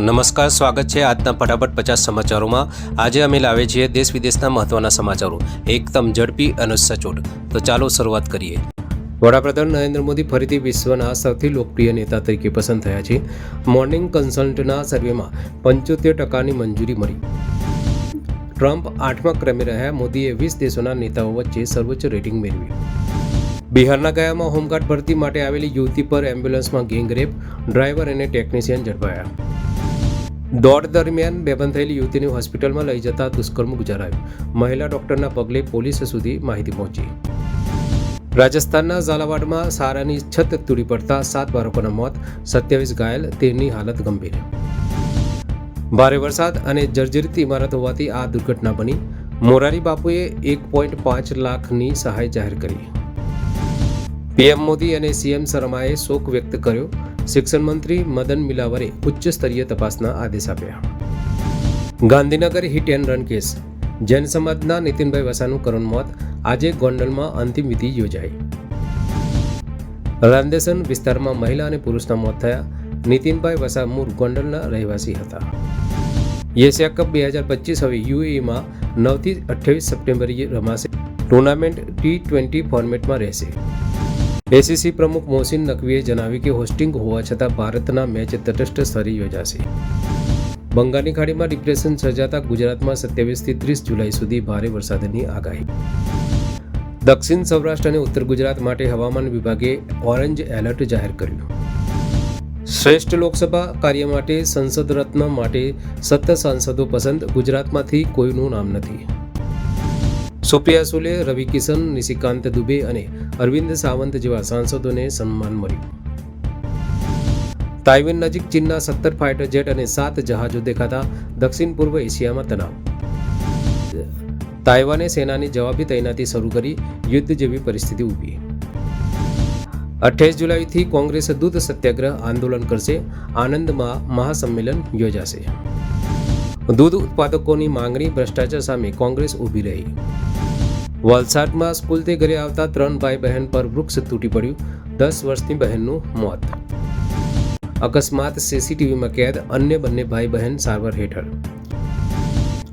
નમસ્કાર, સ્વાગત છે આજના ફટાફટ પચાસ સમાચારોમાં. આજે અમે લાવે છીએ દેશ વિદેશના મહત્વના સમાચારો. એકદમ ઝડપી અને સચોટ. તો ચાલો શરૂઆત કરીએ. વડાપ્રધાન નરેન્દ્ર મોદી ફરીથી વિશ્વના સૌથી લોકપ્રિય નેતા તરીકે પસંદ થયા છે. મોર્નિંગ કન્સલ્ટના સર્વેમાં પંચોતેર ટકાની મંજૂરી મળી. ટ્રમ્પ આઠમા ક્રમે રહ્યા. મોદીએ વીસ દેશોના નેતાઓ વચ્ચે સર્વોચ્ચ રેટિંગ મેળવી. બિહારના ગયામાં હોમગાર્ડ ભરતી માટે આવેલી યુવતી પર એમ્બ્યુલન્સમાં ગેંગરેપ. ડ્રાઈવર અને ટેકનિશિયન ઝડપાયા. દોડ દરમિયાન બેભાન થયેલી યુવતીને હોસ્પિટલમાં લઈ જતા દુષ્કર્મ ગુજારાયું. મહિલા ડોક્ટરના પગલે પોલીસ સુધી માહિતી પહોંચી. રાજસ્થાનના ઝાલાવાડમાં સારાની છત તૂટી પડતા સાત બાળકોના મોત, સત્યાવીસ ઘાયલ તેની હાલત ગંભીર. ભારે વરસાદ અને જર્જરિત ઇમારત હોવાથી આ દુર્ઘટના બની. મોરારી બાપુએ એક પોઈન્ટ પાંચ લાખની સહાય જાહેર કરી. પીએમ મોદી અને સીએમ શર્માએ શોક વ્યક્ત કર્યો. શિક્ષણ મંત્રી મદન મિલાવરે ઉચ્ચ સ્તરીય તપાસના આદેશ આપ્યા. Gandhinagar hit and run case. Jain સમાજના નીતિનભાઈ વસાનું કરુણ મોત આજે ગોંડલમાં અંતિમ વિધિ યોજાઈ. રાંદેસન વિસ્તારમાં મહિલા અને પુરુષના મોત થયા. નીતિનભાઈ વસા મૂળ ગોંડલના રહેવાસી હતા. એશિયા કપ બે હજાર પચીસ હવે યુએઈમાં નવથી અઠ્યાવીસ સપ્ટેમ્બરે રમાશે. ટુર્નામેન્ટ ટી ટ્વેન્ટી ફોર્મેટમાં રહેશે. એસીસી પ્રમુખ મોહસિન નકવીએ જણાવ્યું કે હોસ્ટિંગ હોવા છતાં ભારતના મેચ તટસ્થ સ્તરે યોજાશે. બંગાળની ખાડીમાં ડિપ્રેશન સર્જાતા ગુજરાતમાં સત્યાવીસથી ત્રીસ જુલાઈ સુધી ભારે વરસાદની આગાહી. દક્ષિણ સૌરાષ્ટ્ર અને ઉત્તર ગુજરાત માટે હવામાન વિભાગે ઓરેન્જ એલર્ટ જાહેર કર્યું. શ્રેષ્ઠ લોકસભા કાર્ય માટે સંસદ રત્ન માટે સત્તર સાંસદો પસંદ, ગુજરાતમાંથી કોઈનું નામ નથી. સુપ્રિયા સુલે રવિ કિશન, નિશિકાંત દુબે અને અરવિંદ સાવંત જેવા સાંસદોને સન્માન મળ્યું. તાઇવાન નજીક ચીનના સત્તર ફાઇટર જેટ અને સાત જહાજો દેખાતા દક્ષિણ પૂર્વ એશિયામાં તણાવ. તાઇવાને સેનાની જવાબી તૈનાતી શરૂ કરી યુદ્ધ જેવી પરિસ્થિતિ ઊભી. અઠ્યાવીસ જુલાઈથી કોંગ્રેસ દૂધ સત્યાગ્રહ આંદોલન કરશે. આનંદમાં મહાસંમેલન યોજાશે. દૂધ ઉત્પાદકોની માંગણી, ભ્રષ્ટાચાર સામે કોંગ્રેસ ઊભી રહી. વલસાડમાં સ્કૂલથી ઘરે આવતા ત્રણ ભાઈ બહેન પર વૃક્ષ તૂટી પડ્યું. દસ વર્ષની બહેનનું મોત. અકસ્માત, સીસીટીવીમાં કેદ, અન્ય બંને ભાઈ બહેન સારવાર હેઠળ.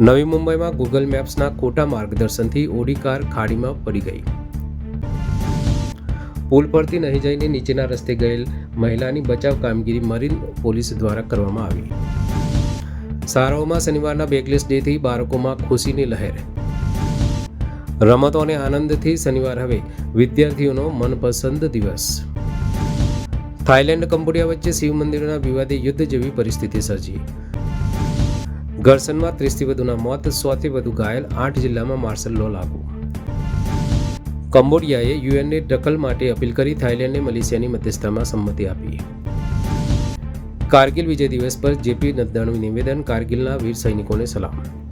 નવી મુંબઈમાં ગૂગલ મેપ્સના ખોટા માર્ગદર્શનથી ઓડી કાર ખાડીમાં પડી ગઈ. પુલ પરથી નહીં જઈને નીચેના રસ્તે ગયેલ મહિલાની બચાવ કામગીરી મરીન પોલીસ દ્વારા કરવામાં આવી. શાળાઓમાં શનિવારના બેકલેસ ડેથી બાળકોમાં ખુશીની લહેર. રમતો અને આનંદથી શનિવાર હવે વિદ્યાર્થીઓનો મનપસંદ દિવસ. થાઇલેન્ડ કંબોડિયા વચ્ચે શિવ મંદિરના વિવાદે યુદ્ધ જેવી પરિસ્થિતિ સર્જી. ઘર્ષણમાં ત્રીસથી વધુના મોત, સોથી વધુ ઘાયલ, આઠ જિલ્લામાં માર્શલ લો લાગુ. કંબોડિયાએ યુએનને દખલ માટે અપીલ કરી થાઇલેન્ડને મલેશિયાની મધ્યસ્થતામાં સંમતિ આપી. કારગિલ વિજય દિવસ પર જેપી નડ્ડાનું નિવેદન કારગિલના વીર સૈનિકોને સલામ.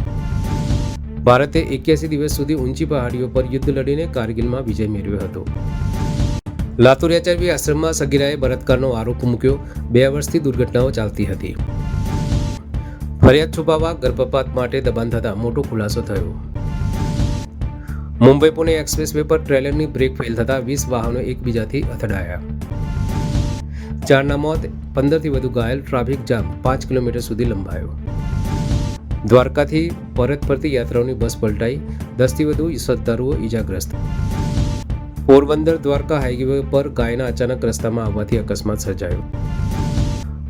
ભારતે એક્યાસી દિવસ સુધી ઊંચી પહાડીઓ પર યુદ્ધ લડીને કારગિલમાં વિજય મેળવ્યો હતો. લાતુર આશ્રમમાં સગીરાએ બળાત્કારનો આરોપ મૂક્યો. બે વર્ષથી દુર્ઘટનાઓ ચાલતી હતી. ફરિયાદ છુપાવવા ગર્ભપાત માટે દબાણ થતાં મોટો ખુલાસો થયો. મુંબઈ પુણે એક્સપ્રેસ વે પર ટ્રેલરની બ્રેક ફેલ થતાં વીસ વાહનો એકબીજાથી અથડાયા. ચારના મોત, પંદરથી વધુ ઘાયલ, ટ્રાફિક જામ પાંચ કિલોમીટર સુધી લંબાયો. દ્વારકાથી પરત ફરતી યાત્રાઓની બસ પલટાઈ. દસથી વધુ શ્રદ્ધાળુઓ ઈજાગ્રસ્ત. પોરબંદર દ્વારકા હાઈવે પર ગાયના અચાનક રસ્તામાં આવવાથી અકસ્માત સર્જાયો.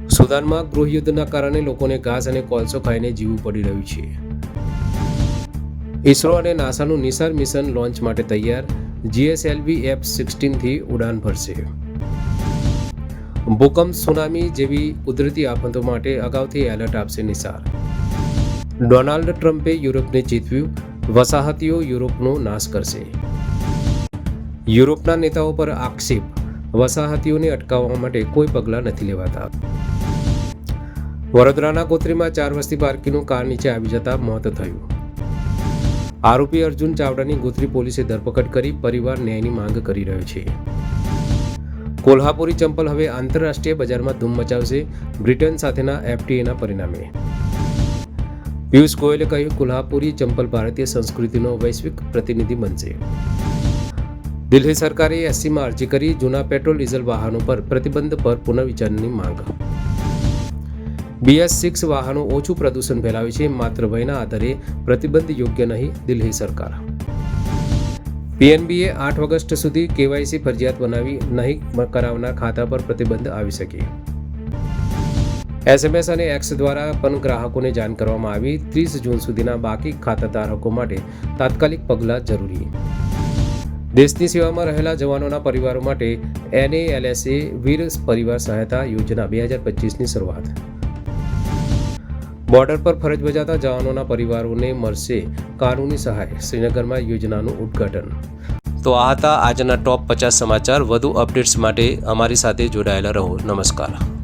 સુદાનમાં ગૃહયુદ્ધના કારણે લોકોને ઘાસ અને કોલસો ખાઈને જીવવું પડી રહ્યું છે. ઇસરો અને નાસાનું નિસાર મિશન લોન્ચ માટે તૈયાર. જીએસએલવી એફ સિક્સટીનથી ઉડાન ભરશે. ભૂકંપ, સુનામી જેવી કુદરતી આફતો માટે અગાઉથી એલર્ટ આપશે નિસાર. ડોનાલ્ડ ટ્રમ્પે યુરોપને જીતવ્યું, વસાહતીઓ યુરોપનો નાશ કરશે. યુરોપના નેતાઓ પર આક્ષેપ, વસાહતીઓને અટકાવવા માટે કોઈ પગલાં નથી લેવાતા. વડોદરાના કોતરીમાં ચાર વર્ષથી બાળકીનું કાર નીચે આવી જતા મોત થયું. આરોપી અર્જુન ચાવડાની ગોત્રી પોલીસે ધરપકડ કરી, પરિવાર ન્યાયની માંગ કરી રહ્યો છે. કોલ્હાપુરી ચંપલ હવે આંતરરાષ્ટ્રીય બજારમાં ધૂમ મચાવશે, બ્રિટન સાથેના એફટીએના પરિણામે. પિયુષ ગોયલે કહ્યું, કોલ્હાપુરી ચંપલ ભારતીય સંસ્કૃતિનો વૈશ્વિક પ્રતિનિધિ બનશે. દિલ્હી સરકારે એસસીમાં અરજી કરી, જૂના પેટ્રોલ, ડીઝલ વાહનો પર પ્રતિબંધ પર પુનર્વિચારની માંગ. બીએસ સિક્સ વાહનો ઓછું પ્રદૂષણ ફેલાવે છે, માત્ર ભયના આધારે પ્રતિબંધ યોગ્ય નહીં, દિલ્હી સરકાર. પીએનબીએ આઠ ઓગસ્ટ સુધી કેવાયસી ફરજિયાત બનાવી નહીં, કરાવનાર ખાતા પર પ્રતિબંધ આવી શકે. એસએમએસ અને એક્સ દ્વારા પણ ગ્રાહકોને જાણ કરવામાં આવી. ત્રીસ જૂન સુધીના બાકી ખાતાધારકો માટે તાત્કાલિક પગલાં જરૂરી. દેશની સેવામાં રહેલા જવાનોના પરિવારો માટે એનએએલએસએ વીર પરિવાર સહાયતા યોજના બે હજાર પચીસની શરૂઆત. બોર્ડર પર ફરજ બજાતા જવાનોના પરિવારોને મળશે કાનૂની સહાય, શ્રીનગરમાં યોજનાનું ઉદ્ઘાટન. તો આ હતા આજના ટોપ પચાસ સમાચાર. વધુ અપડેટ્સ માટે અમારી સાથે જોડાયેલા રહો. નમસ્કાર.